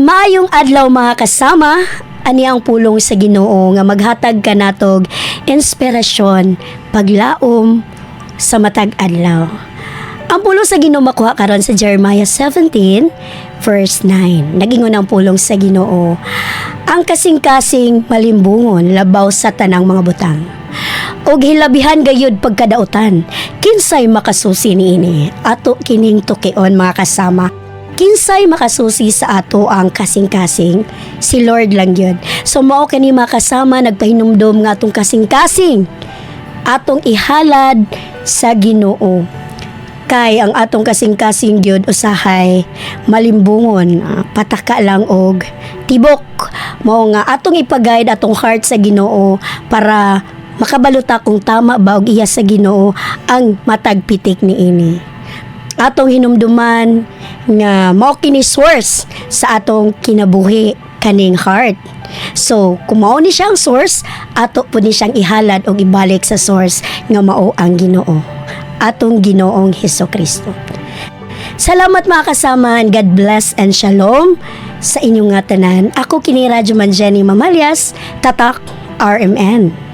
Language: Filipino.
Maayong adlaw mga kasama, ani ang pulong sa Ginoo nga maghatag kanatog inspirasyon paglaom sa matag adlaw. Ang pulong sa Ginoo makuha karon sa Jeremiah 17 verse 9. Nagingon ang pulong sa Ginoo. Ang kasing-kasing malimbungon labaw sa tanang mga butang. Og hilabihan gayud pagkadautan. Kinsay makasusi niini? Ato kining tukion mga kasama kinsay makasusi sa ato ang kasing-kasing? Si Lord lang yun. So mao kani makasama nagpahinumdom nga atong kasing-kasing. Atong ihalad sa Ginoo. Kay ang atong kasing-kasing gyud usahay malimbungon ah, pataka lang og tibok. Mao nga atong ipagayad atong heart sa Ginoo para makabaluta kung tama ba og iya sa Ginoo ang matagpitik niini atong hinumduman nga mao kini source sa atong kinabuhi kaning heart. So, kung mao ni siyang source, ato po ni siyang ihalad o ibalik sa source nga mao ang Ginoo. Atong Ginoong Heso Kristo. Salamat mga kasama God bless and shalom sa inyong nga tanan. Ako kini Radyo Man Jenny Mamalyas, Tatak RMN.